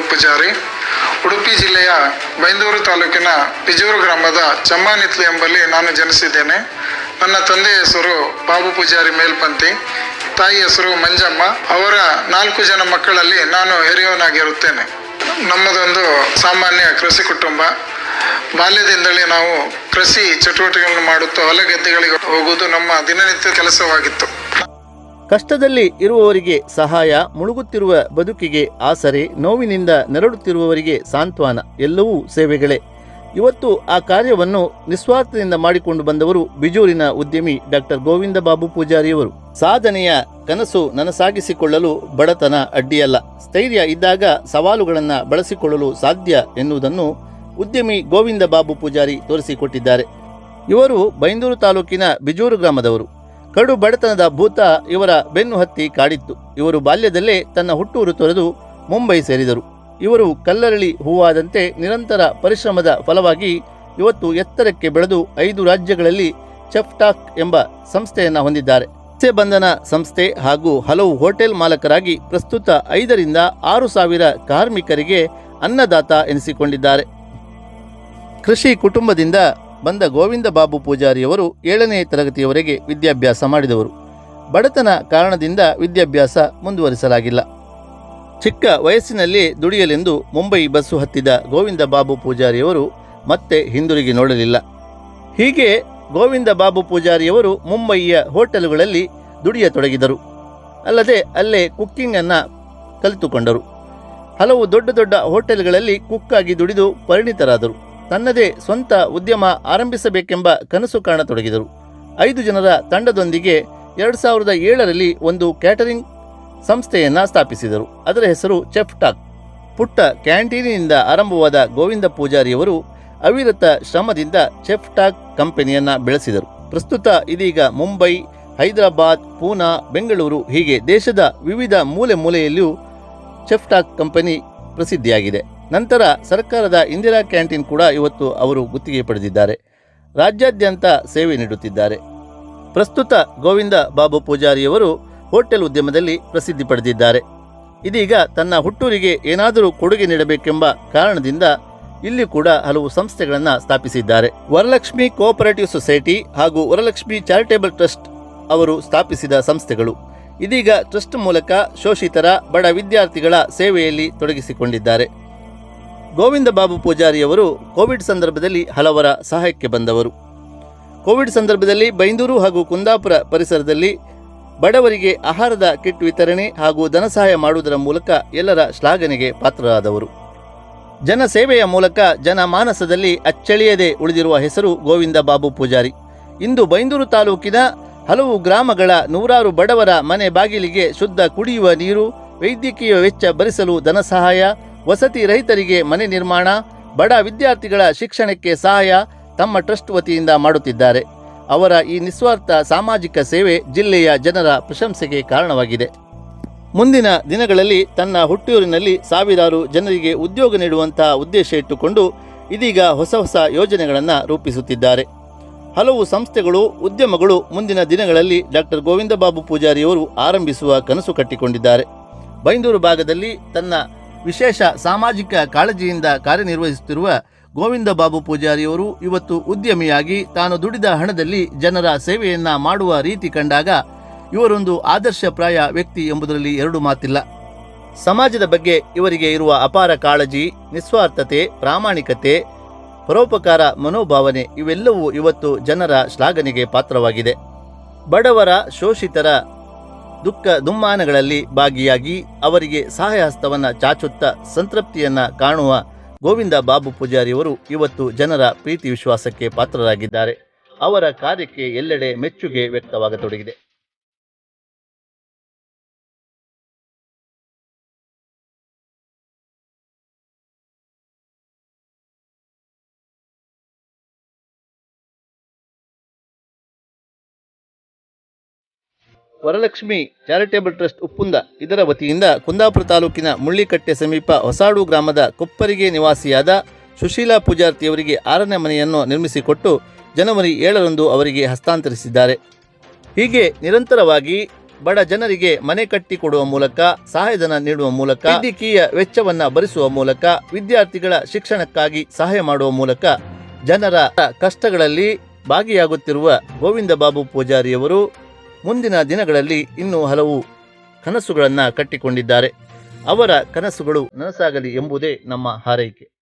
ಪೂಜಾರಿ ಉಡುಪಿ ಜಿಲ್ಲೆಯ ಬೈಂದೂರು ತಾಲೂಕಿನ ಪಿಜೂರು ಗ್ರಾಮದ ಚಮ್ಮಾನಿತ್ಲಿ ಎಂಬಲ್ಲಿ ನಾನು ಜನಿಸಿದ್ದೇನೆ. ನನ್ನ ತಂದೆಯ ಹೆಸರು ಬಾಬು ಪೂಜಾರಿ ಮೇಲ್ಪಂತಿ ತಾಯಿ ಹೆಸರು ಮಂಜಮ್ಮ. ಅವರ ನಾಲ್ಕು ಜನ ಮಕ್ಕಳಲ್ಲಿ ನಾನು ಹಿರಿಯವನಾಗಿರುತ್ತೇನೆ. ನಮ್ಮದೊಂದು ಸಾಮಾನ್ಯ ಕೃಷಿ ಕುಟುಂಬ. ಬಾಲ್ಯದಿಂದಲೇ ನಾವು ಕೃಷಿ ಚಟುವಟಿಕೆಗಳನ್ನು ಮಾಡುತ್ತಾ ಹೊಲ ಗದ್ದೆಗಳಿಗೆ ಹೋಗುವುದು ನಮ್ಮ ದಿನನಿತ್ಯ ಕೆಲಸವಾಗಿತ್ತು. ಕಷ್ಟದಲ್ಲಿ ಇರುವವರಿಗೆ ಸಹಾಯ, ಮುಳುಗುತ್ತಿರುವ ಬದುಕಿಗೆ ಆಸರೆ, ನೋವಿನಿಂದ ನೆರಳುತ್ತಿರುವವರಿಗೆ ಸಾಂತ್ವನ, ಎಲ್ಲವೂ ಸೇವೆಗಳೇ. ಇವತ್ತು ಆ ಕಾರ್ಯವನ್ನು ನಿಸ್ವಾರ್ಥದಿಂದ ಮಾಡಿಕೊಂಡು ಬಂದವರು ಬಿಜೂರಿನ ಉದ್ಯಮಿ ಡಾಕ್ಟರ್ ಗೋವಿಂದ ಬಾಬು ಪೂಜಾರಿಯವರು. ಸಾಧನೆಯ ಕನಸು ನನಸಾಗಿಸಿಕೊಳ್ಳಲು ಬಡತನ ಅಡ್ಡಿಯಲ್ಲ. ಸ್ಥೈರ್ಯ ಇದ್ದಾಗ ಸವಾಲುಗಳನ್ನು ಬಳಸಿಕೊಳ್ಳಲು ಸಾಧ್ಯ ಎನ್ನುವುದನ್ನು ಉದ್ಯಮಿ ಗೋವಿಂದ ಬಾಬು ಪೂಜಾರಿ ತೋರಿಸಿಕೊಟ್ಟಿದ್ದಾರೆ. ಇವರು ಬೈಂದೂರು ತಾಲೂಕಿನ ಬಿಜೂರು ಗ್ರಾಮದವರು. ಕಡು ಬಡತನದ ಭೂತ ಇವರ ಬೆನ್ನು ಹತ್ತಿ ಕಾಡಿತ್ತು. ಇವರು ಬಾಲ್ಯದಲ್ಲೇ ತನ್ನ ಹುಟ್ಟೂರು ತೊರೆದು ಮುಂಬೈ ಸೇರಿದರು. ಇವರು ಕಲ್ಲರಳಿ ಹೂವಾದಂತೆ ನಿರಂತರ ಪರಿಶ್ರಮದ ಫಲವಾಗಿ ಇವತ್ತು ಎತ್ತರಕ್ಕೆ ಬೆಳೆದು ಐದು ರಾಜ್ಯಗಳಲ್ಲಿ ಚೆಫ್ಟಾಕ್ ಎಂಬ ಸಂಸ್ಥೆಯನ್ನು ಹೊಂದಿದ್ದಾರೆ. ಮತ್ಸ್ಯಬಂಧನ ಸಂಸ್ಥೆ ಹಾಗೂ ಹಲವು ಹೋಟೆಲ್ ಮಾಲಕರಾಗಿ ಪ್ರಸ್ತುತ ಐದರಿಂದ ಆರು ಸಾವಿರ ಕಾರ್ಮಿಕರಿಗೆ ಅನ್ನದಾತ ಎನಿಸಿಕೊಂಡಿದ್ದಾರೆ. ಕೃಷಿ ಕುಟುಂಬದಿಂದ ಬಂದ ಗೋವಿಂದ ಬಾಬು ಪೂಜಾರಿಯವರು ಏಳನೇ ತರಗತಿಯವರೆಗೆ ವಿದ್ಯಾಭ್ಯಾಸ ಮಾಡಿದವರು. ಬಡತನ ಕಾರಣದಿಂದ ವಿದ್ಯಾಭ್ಯಾಸ ಮುಂದುವರಿಸಲಾಗಿಲ್ಲ. ಚಿಕ್ಕ ವಯಸ್ಸಿನಲ್ಲಿ ದುಡಿಯಲೆಂದು ಮುಂಬೈ ಬಸ್ಸು ಹತ್ತಿದ ಗೋವಿಂದ ಬಾಬು ಪೂಜಾರಿಯವರು ಮತ್ತೆ ಹಿಂದಿರುಗಿ ನೋಡಲಿಲ್ಲ. ಹೀಗೆ ಗೋವಿಂದ ಬಾಬು ಪೂಜಾರಿಯವರು ಮುಂಬಯಿಯ ಹೋಟೆಲುಗಳಲ್ಲಿ ದುಡಿಯತೊಡಗಿದರು. ಅಲ್ಲದೆ ಅಲ್ಲೇ ಕುಕ್ಕಿಂಗನ್ನು ಕಲಿತುಕೊಂಡರು. ಹಲವು ದೊಡ್ಡ ದೊಡ್ಡ ಹೋಟೆಲ್ಗಳಲ್ಲಿ ಕುಕ್ಕಾಗಿ ದುಡಿದು ಪರಿಣಿತರಾದರು. ತನ್ನದೇ ಸ್ವಂತ ಉದ್ಯಮ ಆರಂಭಿಸಬೇಕೆಂಬ ಕನಸು ಕಾಣತೊಡಗಿದರು. ಐದು ಜನರ ತಂಡದೊಂದಿಗೆ ಎರಡು ಸಾವಿರದ ಏಳರಲ್ಲಿ ಒಂದು ಕ್ಯಾಟರಿಂಗ್ ಸಂಸ್ಥೆಯನ್ನು ಸ್ಥಾಪಿಸಿದರು. ಅದರ ಹೆಸರು ಚೆಫ್ ಟಾಕ್. ಪುಟ್ಟ ಕ್ಯಾಂಟೀನಿನಿಂದ ಆರಂಭವಾದ ಗೋವಿಂದ ಪೂಜಾರಿಯವರು ಅವಿರತ ಶ್ರಮದಿಂದ ಚೆಫ್ ಟಾಕ್ ಕಂಪನಿಯನ್ನು ಬೆಳೆಸಿದರು. ಪ್ರಸ್ತುತ ಇದೀಗ ಮುಂಬೈ, ಹೈದರಾಬಾದ್, ಪೂನಾ, ಬೆಂಗಳೂರು ಹೀಗೆ ದೇಶದ ವಿವಿಧ ಮೂಲೆ ಮೂಲೆಯಲ್ಲಿಯೂ ಚೆಫ್ಟಾಕ್ ಕಂಪನಿ ಪ್ರಸಿದ್ಧಿಯಾಗಿದೆ. ನಂತರ ಸರ್ಕಾರದ ಇಂದಿರಾ ಕ್ಯಾಂಟೀನ್ ಕೂಡ ಇವತ್ತು ಅವರು ಗುತ್ತಿಗೆ ಪಡೆದಿದ್ದಾರೆ. ರಾಜ್ಯಾದ್ಯಂತ ಸೇವೆ ನೀಡುತ್ತಿದ್ದಾರೆ. ಪ್ರಸ್ತುತ ಗೋವಿಂದ ಬಾಬು ಪೂಜಾರಿಯವರು ಹೋಟೆಲ್ ಉದ್ಯಮದಲ್ಲಿ ಪ್ರಸಿದ್ಧಿ ಪಡೆದಿದ್ದಾರೆ. ಇದೀಗ ತನ್ನ ಹುಟ್ಟೂರಿಗೆ ಏನಾದರೂ ಕೊಡುಗೆ ನೀಡಬೇಕೆಂಬ ಕಾರಣದಿಂದ ಇಲ್ಲಿ ಕೂಡ ಹಲವು ಸಂಸ್ಥೆಗಳನ್ನು ಸ್ಥಾಪಿಸಿದ್ದಾರೆ. ವರಲಕ್ಷ್ಮಿ ಕೋಆಪರೇಟಿವ್ ಸೊಸೈಟಿ ಹಾಗೂ ವರಲಕ್ಷ್ಮಿ ಚಾರಿಟೇಬಲ್ ಟ್ರಸ್ಟ್ ಅವರು ಸ್ಥಾಪಿಸಿದ ಸಂಸ್ಥೆಗಳು. ಇದೀಗ ಟ್ರಸ್ಟ್ ಮೂಲಕ ಶೋಷಿತರ, ಬಡ ವಿದ್ಯಾರ್ಥಿಗಳ ಸೇವೆಯಲ್ಲಿ ತೊಡಗಿಸಿಕೊಂಡಿದ್ದಾರೆ. ಗೋವಿಂದ ಬಾಬು ಪೂಜಾರಿಯವರು ಕೋವಿಡ್ ಸಂದರ್ಭದಲ್ಲಿ ಹಲವರ ಸಹಾಯಕ್ಕೆ ಬಂದವರು. ಕೋವಿಡ್ ಸಂದರ್ಭದಲ್ಲಿ ಬೈಂದೂರು ಹಾಗೂ ಕುಂದಾಪುರ ಪರಿಸರದಲ್ಲಿ ಬಡವರಿಗೆ ಆಹಾರದ ಕಿಟ್ ವಿತರಣೆ ಹಾಗೂ ಧನಸಹಾಯ ಮಾಡುವುದರ ಮೂಲಕ ಎಲ್ಲರ ಶ್ಲಾಘನೆಗೆ ಪಾತ್ರರಾದವರು. ಜನ ಸೇವೆಯ ಮೂಲಕ ಜನಮಾನಸದಲ್ಲಿ ಅಚ್ಚಳಿಯದೆ ಉಳಿದಿರುವ ಹೆಸರು ಗೋವಿಂದ ಬಾಬು ಪೂಜಾರಿ. ಇಂದು ಬೈಂದೂರು ತಾಲೂಕಿನ ಹಲವು ಗ್ರಾಮಗಳ ನೂರಾರು ಬಡವರ ಮನೆ ಬಾಗಿಲಿಗೆ ಶುದ್ಧ ಕುಡಿಯುವ ನೀರು, ವೈದ್ಯಕೀಯ ವೆಚ್ಚ ಭರಿಸಲು ಧನಸಹಾಯ ವಸತಿ ರಹಿತರಿಗೆ ಮನೆ ನಿರ್ಮಾಣ, ಬಡ ವಿದ್ಯಾರ್ಥಿಗಳ ಶಿಕ್ಷಣಕ್ಕೆ ಸಹಾಯ ತಮ್ಮ ಟ್ರಸ್ಟ್ ವತಿಯಿಂದ ಮಾಡುತ್ತಿದ್ದಾರೆ. ಅವರ ಈ ನಿಸ್ವಾರ್ಥ ಸಾಮಾಜಿಕ ಸೇವೆ ಜಿಲ್ಲೆಯ ಜನರ ಪ್ರಶಂಸೆಗೆ ಕಾರಣವಾಗಿದೆ. ಮುಂದಿನ ದಿನಗಳಲ್ಲಿ ತನ್ನ ಹುಟ್ಟೂರಿನಲ್ಲಿ ಸಾವಿರಾರು ಜನರಿಗೆ ಉದ್ಯೋಗ ನೀಡುವಂತಹ ಉದ್ದೇಶ ಇಟ್ಟುಕೊಂಡು ಇದೀಗ ಹೊಸ ಹೊಸ ಯೋಜನೆಗಳನ್ನು ರೂಪಿಸುತ್ತಿದ್ದಾರೆ. ಹಲವು ಸಂಸ್ಥೆಗಳು, ಉದ್ಯಮಗಳು ಮುಂದಿನ ದಿನಗಳಲ್ಲಿ ಡಾಕ್ಟರ್ ಗೋವಿಂದ ಬಾಬು ಪೂಜಾರಿಯವರು ಆರಂಭಿಸುವ ಕನಸು ಕಟ್ಟಿಕೊಂಡಿದ್ದಾರೆ. ಬೈಂದೂರು ಭಾಗದಲ್ಲಿ ತನ್ನ ವಿಶೇಷ ಸಾಮಾಜಿಕ ಕಾಳಜಿಯಿಂದ ಕಾರ್ಯನಿರ್ವಹಿಸುತ್ತಿರುವ ಗೋವಿಂದ ಬಾಬು ಪೂಜಾರಿಯವರು ಇವತ್ತು ಉದ್ಯಮಿಯಾಗಿ ತಾನು ದುಡಿದ ಹಣದಲ್ಲಿ ಜನರ ಸೇವೆಯನ್ನ ಮಾಡುವ ರೀತಿ ಕಂಡಾಗ ಇವರೊಂದು ಆದರ್ಶಪ್ರಾಯ ವ್ಯಕ್ತಿ ಎಂಬುದರಲ್ಲಿ ಎರಡು ಮಾತಿಲ್ಲ. ಸಮಾಜದ ಬಗ್ಗೆ ಇವರಿಗೆ ಇರುವ ಅಪಾರ ಕಾಳಜಿ, ನಿಸ್ವಾರ್ಥತೆ, ಪ್ರಾಮಾಣಿಕತೆ, ಪರೋಪಕಾರ, ಮನೋಭಾವನೆ ಇವೆಲ್ಲವೂ ಇವತ್ತು ಜನರ ಶ್ಲಾಘನೆಗೆ ಪಾತ್ರವಾಗಿದೆ. ಬಡವರ, ಶೋಷಿತರ ದುಃಖ ದುಮ್ಮಾನಗಳಲ್ಲಿ ಭಾಗಿಯಾಗಿ ಅವರಿಗೆ ಸಹಾಯ ಹಸ್ತವನ್ನು ಚಾಚುತ್ತಾ ಸಂತೃಪ್ತಿಯನ್ನ ಕಾಣುವ ಗೋವಿಂದ ಬಾಬು ಪೂಜಾರಿಯವರು ಇವತ್ತು ಜನರ ಪ್ರೀತಿ ವಿಶ್ವಾಸಕ್ಕೆ ಪಾತ್ರರಾಗಿದ್ದಾರೆ. ಅವರ ಕಾರ್ಯಕ್ಕೆ ಎಲ್ಲೆಡೆ ಮೆಚ್ಚುಗೆ ವ್ಯಕ್ತವಾಗತೊಡಗಿದೆ. Varalakshmi charitable trust Uppunda. ಇದರ ವತಿಯಿಂದ ಕುಂದಾಪುರ ತಾಲೂಕಿನ ಮುಳ್ಳಿಕಟ್ಟೆ ಸಮೀಪ ಹೊಸಾಡು ಗ್ರಾಮದ ಕೊಪ್ಪರಿಗೆ ನಿವಾಸಿಯಾದ ಸುಶೀಲಾ ಪೂಜಾರ್ತಿಯವರಿಗೆ ಆರನೇ ಮನೆಯನ್ನು ನಿರ್ಮಿಸಿಕೊಟ್ಟು ಜನವರಿ ಏಳರಂದು ಅವರಿಗೆ ಹಸ್ತಾಂತರಿಸಿದ್ದಾರೆ. ಹೀಗೆ ನಿರಂತರವಾಗಿ ಬಡ ಜನರಿಗೆ ಮನೆ ಕಟ್ಟಿಕೊಡುವ ಮೂಲಕ, ಸಹಾಯಧನ ನೀಡುವ ಮೂಲಕ, ವೈದ್ಯಕೀಯ ವೆಚ್ಚವನ್ನು ಭರಿಸುವ ಮೂಲಕ, ವಿದ್ಯಾರ್ಥಿಗಳ ಶಿಕ್ಷಣಕ್ಕಾಗಿ ಸಹಾಯ ಮಾಡುವ ಮೂಲಕ ಜನರ ಕಷ್ಟಗಳಲ್ಲಿ ಭಾಗಿಯಾಗುತ್ತಿರುವ ಗೋವಿಂದ ಬಾಬು ಪೂಜಾರಿಯವರು ಮುಂದಿನ ದಿನಗಳಲ್ಲಿ ಇನ್ನೂ ಹಲವು ಕನಸುಗಳನ್ನು ಕಟ್ಟಿಕೊಂಡಿದ್ದಾರೆ. ಅವರ ಕನಸುಗಳು ನನಸಾಗಲಿ ಎಂಬುದೇ ನಮ್ಮ ಹಾರೈಕೆ.